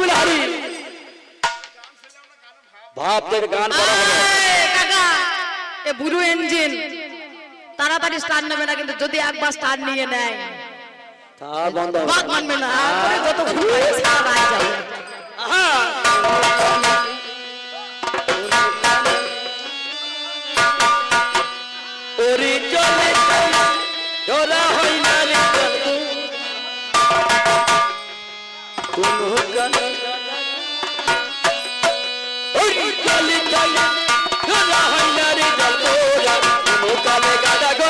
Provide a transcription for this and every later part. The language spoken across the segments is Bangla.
হারি হারি ভাব থেকে গান করা হবে। কাকা। এ বুড়ো ইঞ্জিন তাড়াতাড়ি স্টার্ট নেবে না কিন্তু যদি একবার স্টার্ট নিয়ে নেয়। তা বন্ধ বাদ মানবে না পরে যত খুব সারা যাবে। আহা! ওরে চলে চলে, ধরা হয় কোনো কালে গাডা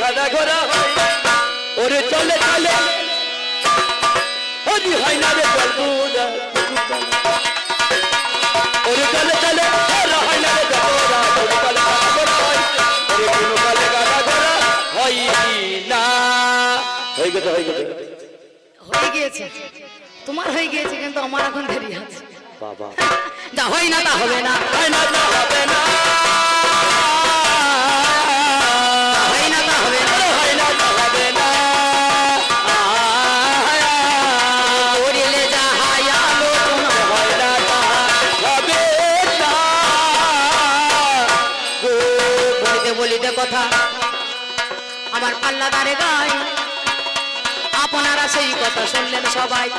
কালে গাধা হয় ওরে চলে চলে। হরি হয় না রে জলপুরা ওরে চলে চলে। ঘোড়া হয় না রে কোনো কালে হয় ওরে কোনো কালে গাধা ঘোড়া হয় না। হয়ে গেছে হয়ে গেছে। হয়ে গিয়েছে। তোমার হয়ে গিয়েছে কিন্তু আমার এখন দেরি আছে। বাবা। যা হয় না তা হবে না। হয় না তা হবে না। কথা। আমার পাল্লা দাঁড়ে গায় আপনারা সেই কথা শুনলেন সবাই।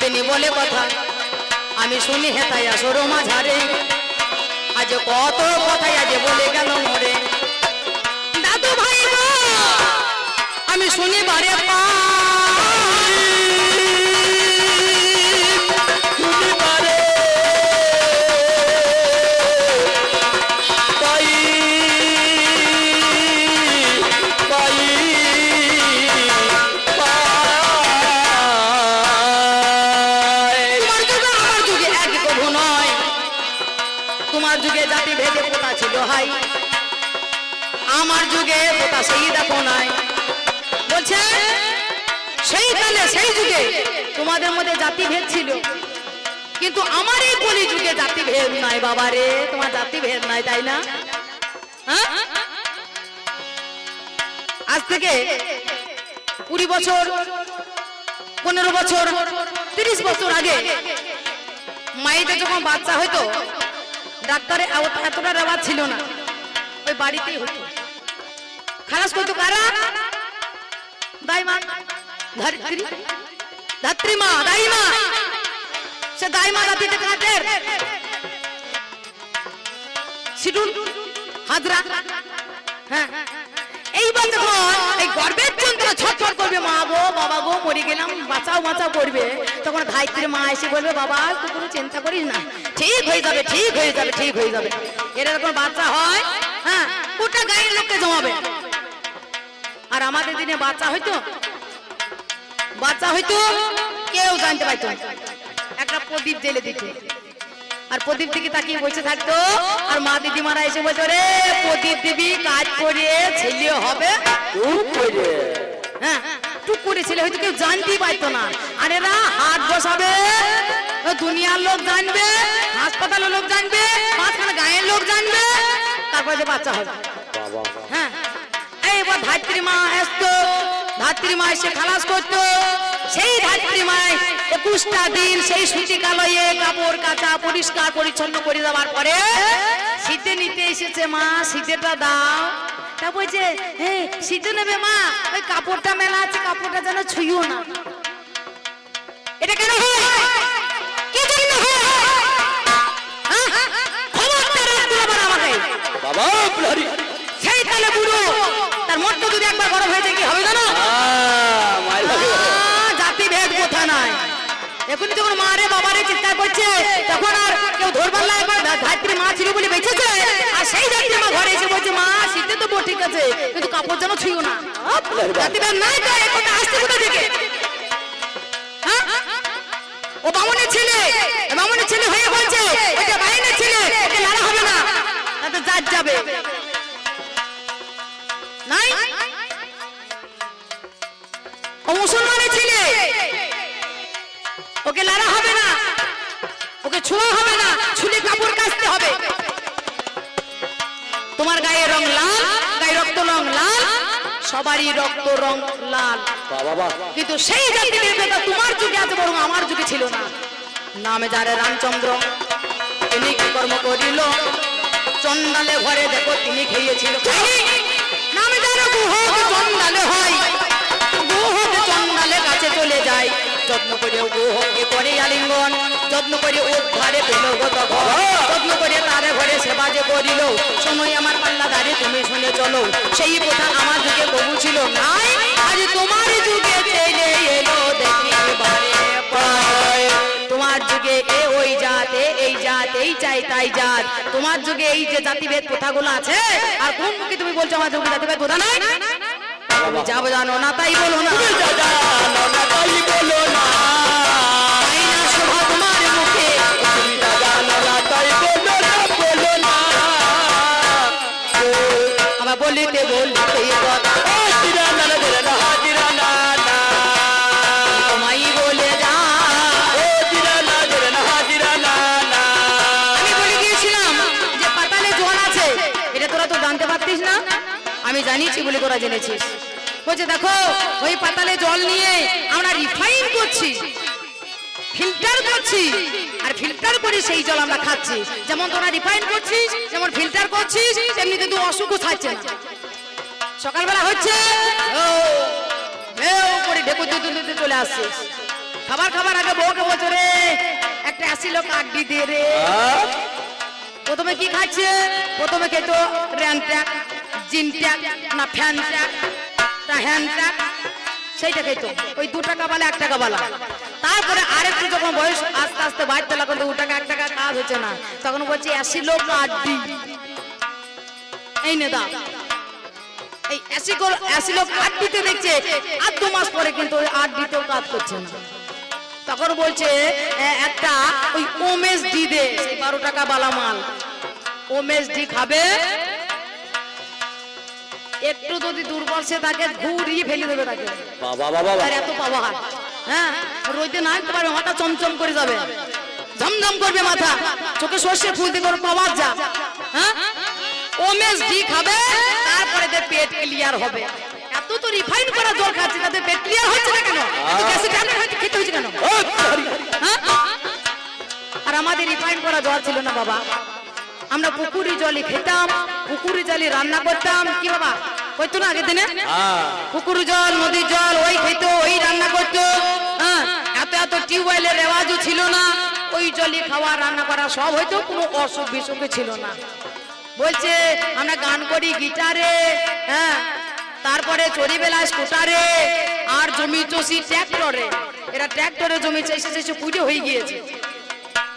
তিনি বলে, কথা, আমি শুনি হেতাইয়া সরো মাঝারে। আজ কত কথাই আজ বলে গেল মরে। দাদু ভাই আমি শুনি বারে পাই পোতা আমার যুগে পোতা সেই দেখো নাই। বলছে, সেই কালে সেই যুগে তোমাদের মধ্যে জাতি ভেদ ছিল। কিন্তু আমার এই কলি যুগে জাতি ভেদ নাই বাবা রে, তোমার জাতি ভেদ নাই, তাই না? হ্যাঁ? আজ থেকে কুড়ি বছর, পনেরো বছর, তিরিশ বছর আগে মাইতে যখন বাচ্চা হইতো ডাক্তারে এতটা রেওয়াজ ছিল না। ওই বাড়িতেই হতো। খালাস করতো কারা? দাইমা। ধরিত্রী ধাত্রী মা, দাইমা। সে দাইমা রাতিতে কাটের সিডুল হাজরা। হ্যাঁ। এইবার যখন এই গর্বের যন্ত্রণা ছটফট করবে মা গো, বাবা গো গেলাম, বাঁচাও বাঁচাও করবে। তখন ধাইত্রী মা এসে বলবে চিন্তা করিস না। ঠিক হয়ে যাবে, ঠিক হয়ে যাবে, ঠিক হয়ে যাবে। এরা যখন বাচ্চা হয় হ্যাঁ গোটা গায়ের লোককে জমাবে। আর আমাদের দিনে বাচ্চা হইতো বাচ্চা হইতো কেউ জানতে পারতো। একটা প্রদীপ জেলে দিত। আর প্রদীপ দিকে তাকিয়ে বসে থাকতো। আর মা দিদিমারা এসে বলতো রে প্রদীপ দিবি কাজ করে ছেলে হবে। হ্যাঁ টুক করে ছেলে হয়তো কেউ জানতেই পারতো না। আর এরা হাত বসাবে দুনিয়ার লোক জানবে হাসপাতালের লোক জানবে মাঝখানে গায়ের লোক জানবে তারপরে যে বাচ্চা হবে। হ্যাঁ এইবার ধাত্রী মা আসতো ধাত্রী মা এসে খালাস করতো সেই ধাত্রী মায় একুশটা দিন সেই সুতিকালয়ে কাপড় কাচা পরিষ্কার পরিচ্ছন্ন করে দেওয়ার পরে শীতে নিতে এসেছে মা শীতেটা দাও। তা বলছে হে শীতে নেবে মা ওই কাপড়টা মেলা আছে কাপড়টা যেন ছুঁইও না। এটা কেন হয়? জন্য হয়? হ্যাঁ? বাবা সেই তাহলে বুড়ো তার মনটা যদি একবার গরম হয়েছে কি হবে জানো আহ, মায়ের লাগে আহ, জাতি ভেদ কোথা নাই এখন যখন মারে বাবারে চিৎকার করছে তখন আর কেউ ধরবার না একবার ধাত্রী মা ছিল বলে বেঁচেছে। আর সেই ধাত্রী মা ঘরে এসে বলছে মা শীতে তো বউ ঠিক আছে কিন্তু কাপড় যেন ছুঁয়ো না। ভেদ নাই তো এই কথা আসছে কোথা থেকে? হ্যাঁ? ও বামনের ছেলে বামনের ছেলে হয়ে বলছে ওটা বাইরের ছেলে ওকে লড়া হবে না তাতে জাত যাবে। নাই? ও মুসলমানের ছেলে ওকে লারা হবে না। ওকে ছোঁয়া হবে না। ছুলে কাপড় কাচতে হবে। তোমার গায়ে রং লাল গায়ে রক্ত রং লাল সবারই রক্ত রং লাল। বাবা। বাবা কিন্তু সেই জাতির নেতা তোমার যুগে আছে বরং আমার যুগে ছিল না। নামে যারে রামচন্দ্র তিনি কি কর্ম করিল? চন্দালে ঘরে দেখো তিনি খেয়েছিল। নামে যারে গুহক চন্ডালে হয় গুহক চন্দালে কাছে চলে যায়। যত্ন করে গুহকে করে আলিঙ্গন যত্ন করে উদ্ধারে পেল যত্ন করে তারে ঘরে সেবা যে করিল, সময় আমার পাল্লা দাঁড়িয়ে তুমি শুনে চলো। সেই কথা আমার যুগে কবু ছিল, নাই, আজ তোমার যুগে ছেলে এলো তোমার যুগে এ ওই জাত এই জাত, এই চাই তাই জাত। তোমার যুগে এই যে জাতিভেদ প্রথাগুলো আছে, আর কোন মুখে তুমি বলছো আমার যুগে জাতিভেদ প্রথা নাই? যাব জানো না তাই বলো না তাই বলো আমি জানিয়েছি বলে তোরা জেনেছিস। বলছে দেখো ওই পাতালে জল নিয়ে আমরা রিফাইন করছি ফিল্টার করছি আর ফিল্টার করে সেই জল আমরা খাচ্ছি। যেমন তোরা রিফাইন করছিস যেমন ফিল্টার করছিস তেমনি কিন্তু অসুখও থাকছে সকালবেলা হচ্ছে ঢেউ করে ঢেকু চলে আসছিস খাবার খাবার আগে বউকে বলছো রে একটা আসিল কাকডি দিয়ে রে। প্রথমে কি খাচ্ছে? প্রথমে খেতো র্যান ট্যাক না ফ্যান না হ্যান্ড সেইটা খেতো ওই দু টাকা বালা, এক টাকা বালা। তারপরে আরেকটু যখন বয়স আস্তে আস্তে বাড়তে লাগল, দু টাকা, এক টাকা কাজ হচ্ছে না। তখন বলছি অ্যাসিলো কার্ডি এই নে দা এই অ্যাসিকল অ্যাসিলো কার্ড দিতে দেখছে, আর দু মাস পরে কিন্তু ওই আট দিতেও কাজ করছে না। তখন বলছে একটা ওই ওমেশ ডি দে বারো টাকা বালা মাল। ওমেশ ডি খাবে একটু যদি দুর্বল সে তাকে ঘুরিয়ে ফেলে দেবে তাকে। বাবা বাবা আর এত পাওয়ার। হ্যাঁ? রোদে না একটু পারবে মাথা চমচম করে যাবে। ঝমঝম করবে মাথা। চোখে সর্ষে ফুল দিয়ে পাওয়ার যা। হ্যাঁ? ওমেশ ডি খাবে তারপরে যে পেট ক্লিয়ার হবে। এত তো রিফাইন করা জল খাচ্ছে তাতে পেট ক্লিয়ার হচ্ছে না কেন? এত গ্যাসের ট্যাবলেট হয়তো খেতে হচ্ছে কেন? হ্যাঁ? আর আমাদের রিফাইন করা জল ছিল না বাবা। আমরা পুকুরি জলই খেতাম পুকুরি জলই রান্না করতাম। কি বাবা? হইতো না আগের দিনে? হ্যাঁ। পুকুর জল নদীর জল ওই খেতো ওই রান্না করতো। হ্যাঁ এত এত টিউবওয়েলের রেওয়াজও ছিল না। ওই জলই খাওয়া রান্না করা সব হয়তো কোনো অসুখ বিসুখ ছিল না। বলছে আমরা গান করি গিটারে হ্যাঁ তারপরে চড়িবেলা স্কুটারে আর জমি চষি ট্র্যাক্টরে। এরা ট্র্যাক্টরে জমি চেষে চেষে পুজো হয়ে গিয়েছে।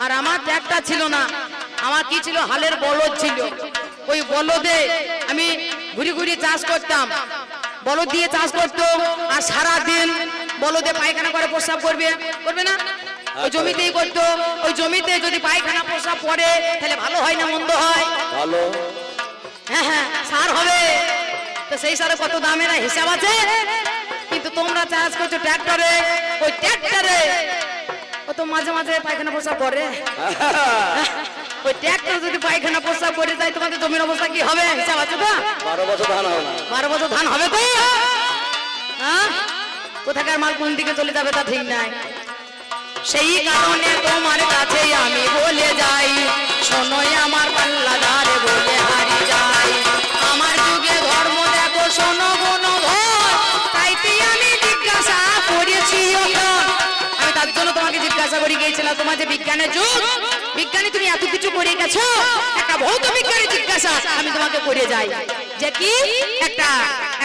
আর আমার ট্র্যাক্টর ছিল না আমার কি ছিল? হালের বলদ ছিল। ওই বলদে আমি ঘুরি ঘুরি চাষ করতাম। বলদ দিয়ে চাষ করতো আর সারা দিন বলদে পায়খানা করে প্রস্রাব করবে। করবে না? ওই জমিতেই করতো। ওই জমিতে যদি পায়খানা প্রস্রাব পড়ে তাহলে ভালো হয় না মন্দ হয়? ভালো। হ্যাঁ হ্যাঁ সার হবে। তো সেই সারে কত দামের হিসাব আছে? কিন্তু তোমরা চাষ করছ ট্র্যাক্টরে। ওই ট্র্যাক্টরে ও তো মাঝে মাঝে পায়খানা প্রস্রাব করে ওই ট্র্যাক্টর যদি পায়খানা প্রস্রাব করে যায় তোমাদের জমির অবস্থা কি হবে? হিসাব আছে তো? বারো বছর ধান হবে তো হ্যাঁ? কোথাকার মাল কোন দিকে চলে যাবে তা ঠিক নাই। সেই কারণে তোমার কাছে আমি বলে যাই, শোনোই আমার পাল্লাদারে জন্য তোমাকে জিজ্ঞাসা করে, গিয়েছিলাম তোমার যে বিজ্ঞানের যুগ। বিজ্ঞানী তুমি এত কিছু করে গেছো? একটা ভৌত বিজ্ঞানী জিজ্ঞাসা, আমি তোমাকে করে যাই। যে কি? একটা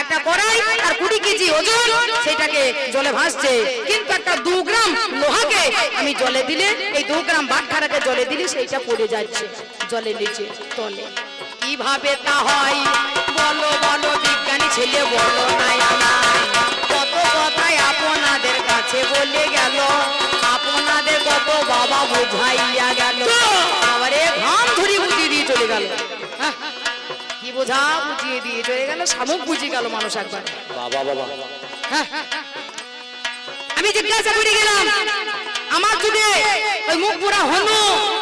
একটা কড়াই আর কুড়ি কেজি ওজন, সেটাকে জলে ভাসছে। কিন্তু একটা দু গ্রাম লোহাকে আমি জলে দিলে, এই দু গ্রাম বাটখারাকে জলে দিলে, সেইটা পড়ে যাচ্ছে জলে নিচে তলে। কীভাবে তা হয়? কত বাবা বুঝাইয়া গেল। আবারে ঘাম ধরি বুঝিয়ে দিয়ে চলে গেল। হ্যাঁ, কি বোঝা বুঝিয়ে দিয়ে চলে গেল শামুক বুঝিয়ে গেল মানুষ একবার। বাবা বাবা। হ্যাঁ, আমি জিজ্ঞাসা করে গেলাম আমার যুগে ওই মুখ পুরা হনু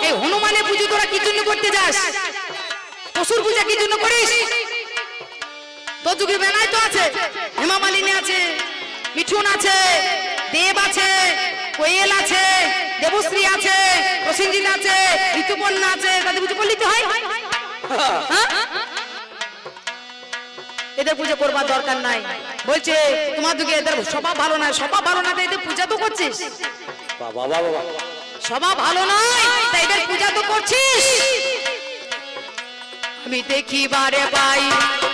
এই হনুমানের পুজো তোরা কি জন্য করতে যাস? পশুর পূজা কি জন্য করিস? তোর যুগে বেলায় তো আছে হেমা মালিনী আছে মিঠুন আছে দেব আছে কোয়েল আছে দেবশ্রী আছে প্রসেনজিৎ আছে ঋতুপর্ণা আছে তাদের পুজো করলিতে হয়। হ্যাঁ? এদের পুজো করবার দরকার নাই। বলছে তোমার যুগে এদের স্বভাব ভালো না স্বভাব ভালো না তো এদের পূজা তো করছিস। বাবা বাবা স্বভাব ভালো নয় তাই এদের পূজা তো করছিস। আমি দেখি বারে পাই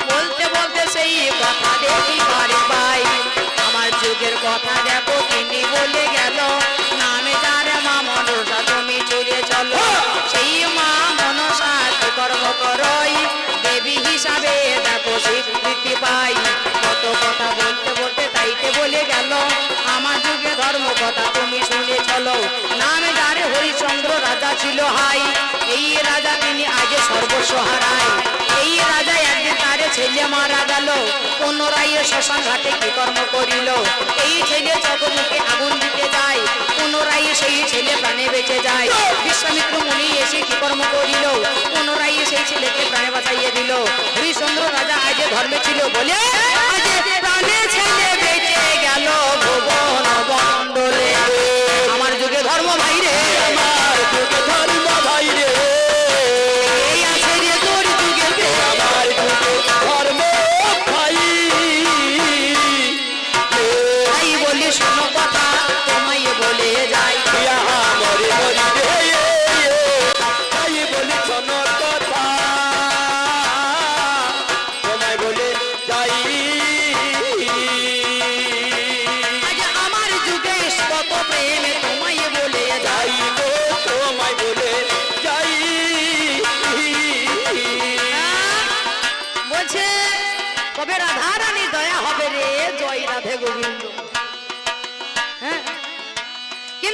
বলতে বলতে সেই কথা দেখি বারে পাই যুগের কথা দেখো তিনি বলে গেল। নামে যার মা মনসা তুমি চলে চলো। সেই মা মনসা কর্ম করই? দেবী হিসাবে দেখো স্বীকৃতি পাই। কত কথা বলতে বলতে তাইতে বলে গেল, আমার যুগে ধর্ম কথা তুমি শুনে চলো। নামে যারে হরিচন্দ্র রাজা ছিল হাই, এই রাজা তিনি আগে সর্বস্ব হারায়। এই মারা গেল, পুনরায় শ্মশান ঘাটে কি কর্ম করিল? এই ছেলে চকমুখে আগুন দিতে যায়, পুনরায় সেই ছেলে প্রাণে বেঁচে যায়। বিশ্বামিত্র মুনি এসে কি কর্ম করিল? পুনরায় সেই ছেলেকে প্রাণে বাঁচাইয়ে দিল। হরিচন্দ্র রাজা আজ ধর্মে ছিল বলে আমার যুগে ধর্ম ভাই রে আমার যুগে ধর্ম ভাই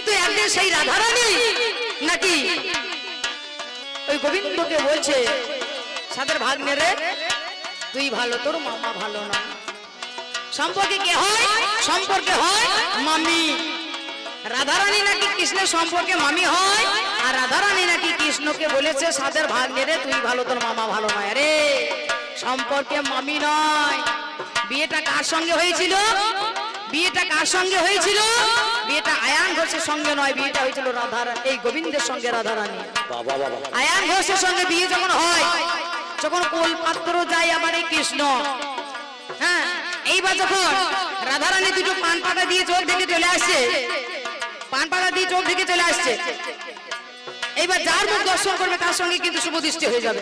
কিন্তু একদিন সেই রাধা রানী নাকি ওই গোবিন্দকে বলছে সাদের ভাগ রে, তুই ভালো, তোর মামা ভালো না। সম্পর্কে কে হয়? সম্পর্কে হয় মামি। রাধারানী নাকি কৃষ্ণের সম্পর্কে মামি হয়? আর রাধারানী নাকি কৃষ্ণকে বলেছে সাদের ভাগ রে, তুই ভালো, তোর মামা ভালো নয় আরে, সম্পর্কে মামি নয়। বিয়েটা কার সঙ্গে হয়েছিল? বিয়েটা কার সঙ্গে হয়েছিল? বিয়েটা আয়ান ঘোষের সঙ্গে নয় বিয়েটা হয়েছিল রাধার এই গোবিন্দের সঙ্গে রাধারানী বাবা বাবা আয়ান ঘোষের সঙ্গে বিয়ে যখন হয় যখন কোলপাত্র যায় আমার এই কৃষ্ণ হ্যাঁ এইবার যখন রাধারানী দুটো পান পাতা দিয়ে চোখ থেকে চলে আসছে পান পাতা দিয়ে চোখ থেকে চলে আসছে এইবার যার মুখ দর্শন করবে, তার সঙ্গে কিন্তু শুভদৃষ্টি হয়ে যাবে।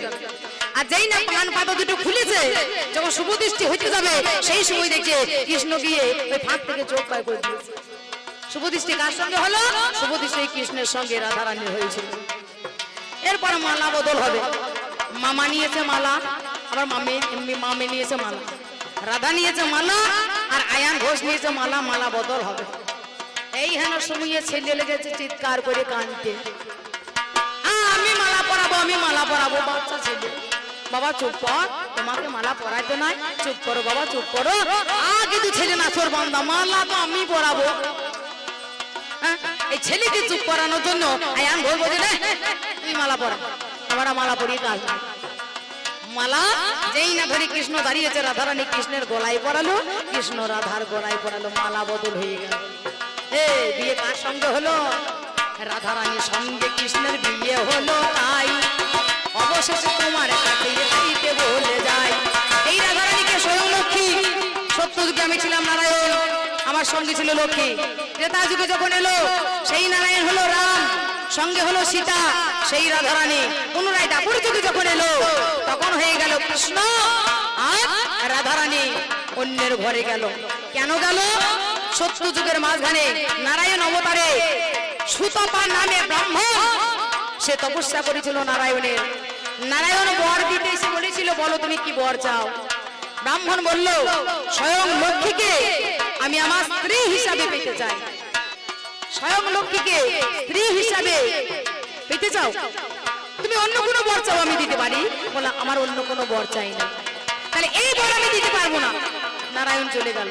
আর যেই না পান পাতা দুটো খুলেছে, যখন শুভদৃষ্টি হইতে যাবে, সেই সময় দেখছে কৃষ্ণ গিয়ে ওই ফাঁক থেকে চোখ পায় করে দিয়েছে। শুভদৃষ্টি কার সঙ্গে হলো? শুভদৃষ্টি কৃষ্ণের সঙ্গে রাধারানীর হয়েছিল। এরপর মালা বদল হবে। মামা নিয়েছে মালা, আবার মামি, এমনি মামে নিয়েছে মালা। রাধা নিয়েছে মালা, আর আয়ান ঘোষ নিয়েছে মালা মালা বদল হবে। এই হেন সময়ে ছেলে লেগেছে চিৎকার করে কানতে। আমি মালা পরাবো আমি মালা পরাবো। বাচ্চা ছেলে। বাবা চুপ কর। তোমাকে মালা পরাইতে নাই। চুপ করো বাবা চুপ করো। আ কিন্তু ছেলে না চোর বান্দা মালা তো আমি পরাবো। হ্যাঁ? এই ছেলেকে চুপ করানোর জন্য আয়ান ঘোষ বলছে "নে, তুই মালা পরা। আমরা মালা পরিয়ে কাজ মালা যেই না ধরে কৃষ্ণ দাঁড়িয়েছে রাধারানী কৃষ্ণের গলায় পড়ালো কৃষ্ণ রাধার গলায় পড়ালো মালা বদল হয়ে গেল। এ বিয়ে কার সঙ্গে হলো? রাধারানীর সঙ্গে কৃষ্ণের বিয়ে হলো তাই। অবশেষে তোমার কাছে বলে যায়। এই রাধারানীকে স্বয়ং লক্ষ্মী সত্য যুগে আমি ছিলাম নারায়ণ, আমার সঙ্গে ছিল লক্ষ্মী। ত্রেতা যুগে যখন এলো, সেই নারায়ণ হলো রাম, সঙ্গে হলো সীতা, সেই রাধারানী। পুনরায় দাপুর যুগে যখন এলো, তখন হয়ে গেল কৃষ্ণ আর রাধারানী। অন্যের ঘরে গেল। কেন গেল? সত্য যুগের মাঝখানে নারায়ণ অবতারে সুতপা নামে ব্রাহ্মণ। সে তপস্যা করেছিল নারায়ণের। নারায়ণ বর দিতে এসে বলেছিল, বলো তুমি কি বর চাও? ব্রাহ্মণ বলল, স্বয়ং লক্ষ্মীকে আমি আমার স্ত্রী হিসাবে পেতে চাই। স্বয়ং লক্ষ্মীকে স্ত্রী হিসাবে পেতে চাও? তুমি অন্য কোনো বর চাও আমি দিতে পারি? বলা, আমার অন্য কোনো বর চাই না। তাহলে এই বর আমি দিতে পারব না। নারায়ণ চলে গেল।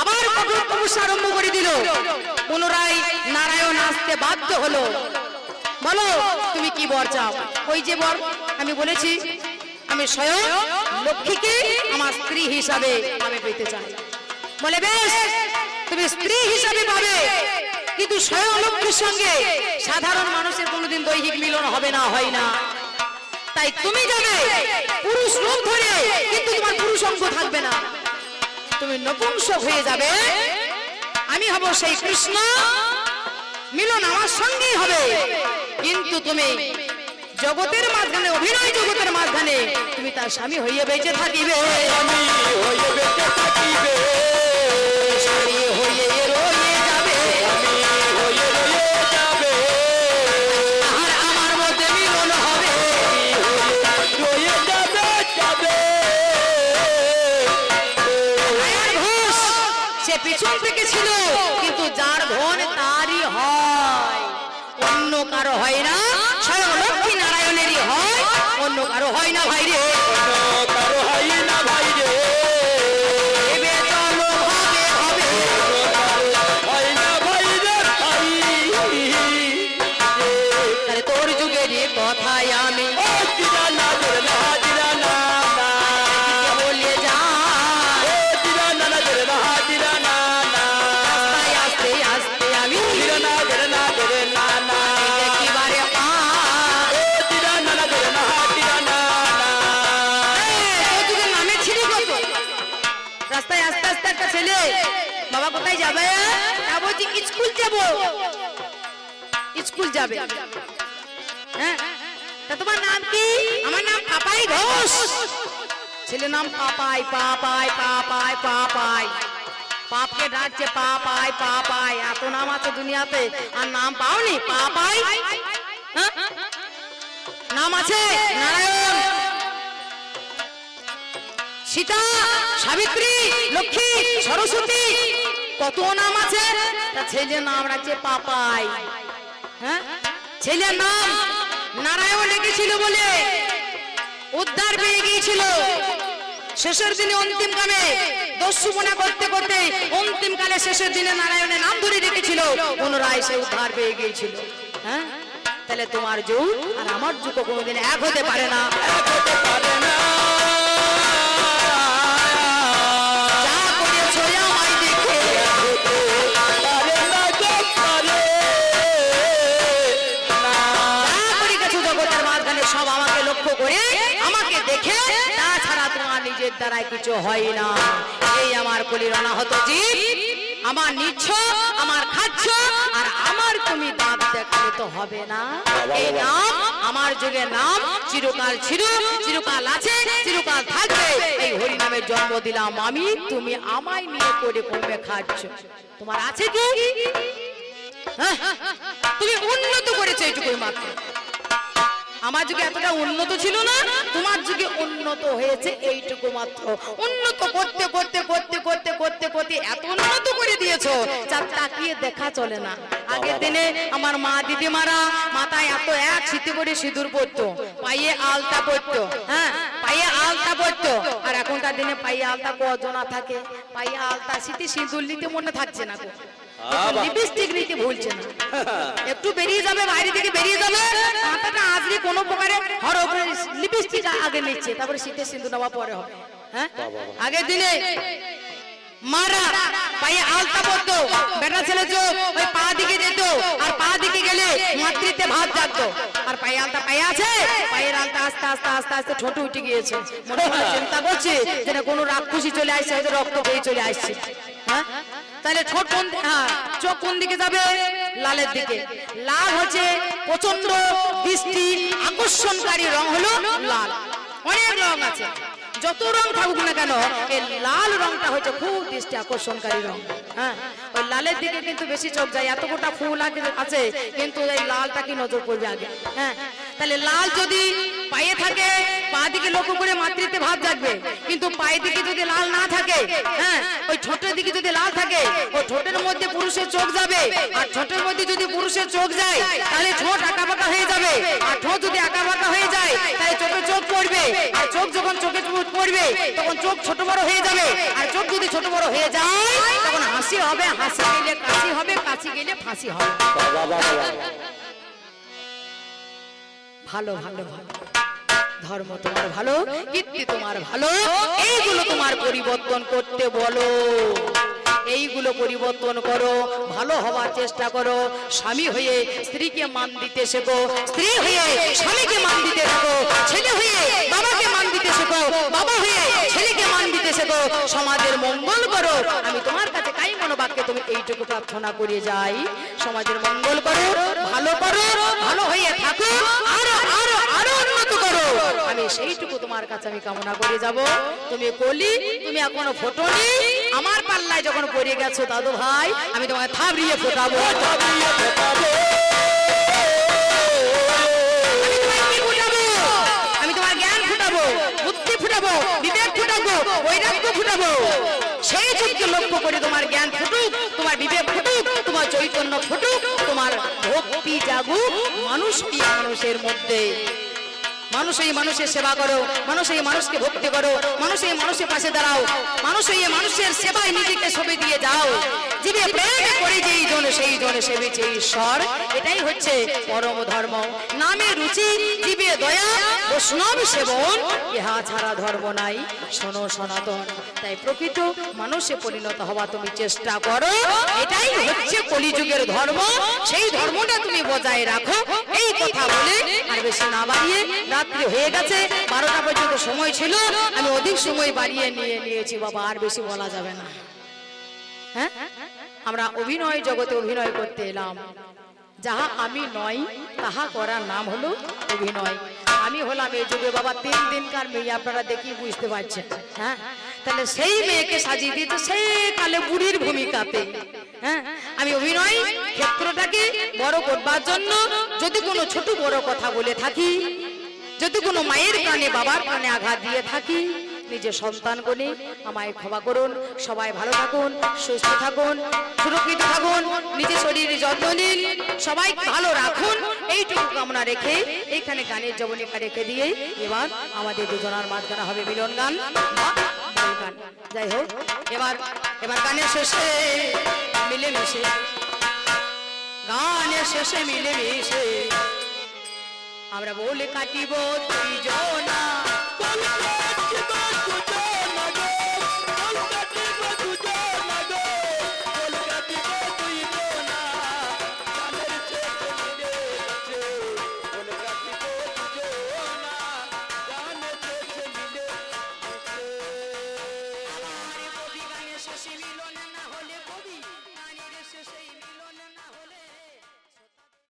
আবার কঠোর তপস্যা আরম্ভ করে দিল। পুনরায় নারায়ণ আসতে বাধ্য হলো। বলো, তুমি কি বর চাও? ওই যে বর, আমি বলেছি, আমি স্বয়ং লক্ষ্মীকে আমার স্ত্রী হিসাবে আমি পেতে চাই। বলে, বেশ, তুমি স্ত্রী হিসাবে পাবে। কিন্তু স্বয়ং লক্ষ্মীর সঙ্গে সাধারণ মানুষের কোনোদিন দৈহিক মিলন হবে না, হয় না। তাই তুমি যাবে পুরুষ রূপ ধরে, কিন্তু তোমার পুরুষ অঙ্গ থাকবে না। তুমি নপুংস হয়ে যাবে। আমি হব সেই কৃষ্ণ। মিলন আমার সঙ্গেই হবে। কিন্তু তুমি জগতের মাঝখানে, অভিনয় জগতের মাঝখানে, তুমি তার স্বামী হইয়া বেঁচে থাকিবে। হইয়ে রয়ে পিছন থেকে ছিল, কিন্তু যার ধন তারই হয়। অন্য কারও হয় না, স্বয়ং লক্ষ্মী নারায়ণেরই হয়। অন্য কারও হয় না ভাই রে। কারও হয় না ভাই ছেলে। বাবা কোথায় যাবে তা বলছি, স্কুল যাব। স্কুল যাবে। হ্যাঁ? তা তোমার নাম কি? আমার নাম পাপাই ঘোষ। ছেলে নাম পাপাই পাপাই পাপাই পাপাই। পাপকে ডাকছে পাপাই পাপাই। এত নাম আছে দুনিয়াতে, আর নাম পাওনি, পাপাই। হ্যাঁ? নাম আছে? নারায়ণ। সীতা, সাবিত্রী, লক্ষ্মী, সরস্বতী, কত নাম আছে? তা ছেলের নাম রাখছে পাপাই। হ্যাঁ? ছেলের নাম নারায়ণ রেখেছিল বলে উদ্ধার পেয়ে গিয়েছিল। শেষের দিনে অন্তিম কালে দস্যু মনে করতে করতে অন্তিম কালে শেষের দিনে নারায়ণের নাম ধরে রেখেছিল। পুনরায় সে উদ্ধার পেয়ে গিয়েছিল। হ্যাঁ? তাহলে তোমার যুগ আর আমার যুগ কোনোদিন এক হতে পারে না। এক হতে পারে সব আমাকে লক্ষ্য করে আমাকে দেখে তাছাড়া তোমার নিজের দ্বারাই কিছু হয় না। এই আমার কলির অনাহত জীব আমার নিচ্ছ আমার খাচ্ছ আর আমার তুমি দাঁত দেখালে তো হবে না। এই নাম আমার যুগের নাম চিরকাল ছিল চিরকাল আছে চিরকাল থাকবে। এই হরি নামের জন্ম দিলাম আমি তুমি আমায় নিয়ে করে কমে খাচ্ছ। তোমার আছে কি? হ্যাঁ? তুমি উন্নত করেছ এইটুকুই মাত্র। আমার যুগে এতটা উন্নত ছিল না, তোমার যুগে উন্নত হয়েছে এইটুকু মাত্র। উন্নত করতে করতে করতে করতে করতে করতে এত উন্নত করে দিয়েছ যা তাকিয়ে দেখা চলে না। আগের দিনে আমার মা দিদিমারা মাথায় এত এক শীতে করে সিঁদুর পরতো, পায়ে আলতা পরতো হ্যাঁ পায়ে আলতা পরতো। আর এখনকার দিনে পায়ে আলতা কজনা থাকে? পায়ে আলতা শীতে সিঁদুর নিতে মনে থাকছে না। লিপস্টিক নিতে ভুলছে না। একটু বেরিয়ে যাবে বাইরে থেকে বেরিয়ে যাবে। মাথাটা আজকে কোনো প্রকারে হর লিপস্টিক আগে নিচ্ছে তারপরে শীতের সিন্ধু নেওয়া পরে হবে। হ্যাঁ? আগের দিনে মারা পায়ে আলতা পড়তো বেটা ছেলে চো ওই পা দিকে যেত আর পা দিকে গেলে মাতৃত্বে ভাত জাগতো। আর পায়ে আলতা পায়ে আছে পায়ের আলতা আস্তে আস্তে আস্তে আস্তে ছোট উঠে গিয়েছে। মনে মনে চিন্তা করছে যে না কোনো রাক্ষসী চলে আসছে হয়তো রক্ত বয়ে চলে আসছে। হ্যাঁ? তাহলে ঠোঁট কোন হ্যাঁ চোখ কোন দিকে যাবে? লালের দিকে। লাল হচ্ছে প্রচণ্ড দৃষ্টি আকর্ষণকারী রং হলো লাল। অনেক রং আছে। যত রং থাকুক না কেন, এই লাল রংটা হচ্ছে খুব দৃষ্টি আকর্ষণকারী রং। হ্যাঁ ওই লালের দিকে কিন্তু বেশি চোখ যায়। এত গোটা ফুল আছে, কিন্তু এই লালটা কি নজর পড়বে আগে? হ্যাঁ তাহলে লাল যদি পায়ে থাকে, পা দিকে লক্ষ্য করে মাতৃত্বে ভাব জাগবে। কিন্তু পায়ের দিকে যদি লাল না থাকে হ্যাঁ ওই ঠোঁটের দিকে যদি লাল থাকে ওই ঠোঁটের মধ্যে পুরুষের চোখ যাবে। আর ঠোঁটের মধ্যে যদি পুরুষের চোখ যায়, তাহলে ঠোঁট আঁকা বাঁকা হয়ে যাবে। আর ঠোঁট যদি আঁকা বাঁকা হয়ে যায়, তাহলে চোখে চোখ পড়বে। আর চোখ যখন চোখে পড়বে, তখন চোখ ছোট বড় হয়ে যাবে। আর চোখ যদি ছোট বড় হয়ে যায়, তখন হাসি হবে, হাসি গেলে কাশি হবে, কাশি গেলে ফাঁসি হবে। ভালো ভালো ভালো ধর্ম তোমার ভালো কীর্তি তোমার ভালো এইগুলো তোমার পরিবর্তন করতে বলো। এইগুলো পরিবর্তন করো ভালো হওয়ার চেষ্টা করো। স্বামী হয়ে স্ত্রীকে মান দিতে শেখো। স্ত্রী হয়ে স্বামীকে মান দিতে শেখো। ছেলে হয়ে বাবাকে মান দিতে শেখো। বাবা হয়ে ছেলেকে মান দিতে শেখো। সমাজের মঙ্গল করো। আমি তোমার কাছে তুমি এইটুকু প্রার্থনা করে যাই। সমাজের মঙ্গল করো, ভালো করো, ভালো হয়ে থাকো, আরও আরও আরও উন্নত করো। আমি সেইটুকু তোমার কাছে আমি কামনা করে যাব। তুমি কলি, তুমি এখনও ফোটনি। আমার পাল্লায় যখন পড়ে গেছো দাদু ভাই, আমি তোমাকে থাবড়িয়ে ফোটাবো। কি ফুটাবো? আমি তোমার জ্ঞান ফুটাবো, বুদ্ধি ফুটাবো, বিবেক ফুটাবো, বৈরাগ্য ফুটাবো। সেই যুগকে লক্ষ্য করে তোমার জ্ঞান ফুটুক, তোমার বিবেক ফুটুক, তোমার চৈতন্য ফুটুক, তোমার ভক্তি জাগুক মানুষ মানুষের মধ্যে? মানুষ এই মানুষের সেবা করো, মানুষ এই মানুষকে ভক্তি করো, মানুষ এই মানুষের পাশে দাঁড়াও, মানুষ এই মানুষের সেবায় নিজেকে সবে দিয়ে যাও। জীবে প্রেম করে যেই জন, সেই জন সেবেছে ঈশ্বর। এটাই হচ্ছে পরম ধর্ম। নামে রুচি, জীবে দয়া বৈষ্ণব সেবন, ইহা ছাড়া ধর্ম নাই। শোনো সনাতন, তাই প্রকৃত মানুষে পরিণত হওয়া তুমি চেষ্টা করো। এটাই হচ্ছে কলিযুগের ধর্ম। সেই ধর্মটা তুমি বজায় রাখো। এই কথা বলে বেশি না বাড়িয়ে রাত্রি হয়ে গেছে, বারোটা পর্যন্ত সময় ছিল, আমি অধিক সময় বাড়িয়ে নিয়ে নিয়েছি, বাবা, আর বেশি বলা যাবে না। হ্যাঁ? আমরা অভিনয় জগতে অভিনয় করতে এলাম। যাহা আমি নয়, তাহা করার নাম হলো অভিনয়। আমি হলাম এই যুগে, বাবা, তিন দিনকার মেয়ে, আপনারা দেখি বুঝতে পারছেন। হ্যাঁ? তাহলে সেই মেয়েকে সাজিয়ে দিয়েছে, সেই কালে বুড়ির ভূমিকাতে। হ্যাঁ? আমি অভিনয় ক্ষেত্রটাকে বড় করবার জন্য যদি কোনো ছোট বড় কথা বলে থাকি, যদি কোনো মায়ের কানে, বাবার কানে আঘাত দিয়ে থাকি, নিজের সন্তান কোনে আমায় ক্ষমা করুন, সবাই ভালো থাকুন, সুস্থ থাকুন, সুরক্ষিত থাকুন, নিজের শরীরে যত্ন নিন, সবাই ভালো রাখুন, এইটুকু কামনা রেখে এইখানে গানের জবনিকা রেখে দিয়ে এবার আমাদের দুজনার মাঝখানে হবে মিলন গান গান। যাই হোক, এবার এবার গানের শেষে মিলেমিশে গানের শেষে মিলেমিশে আমরা বলে কাটিব তুই জনা কাটিব তুই জনা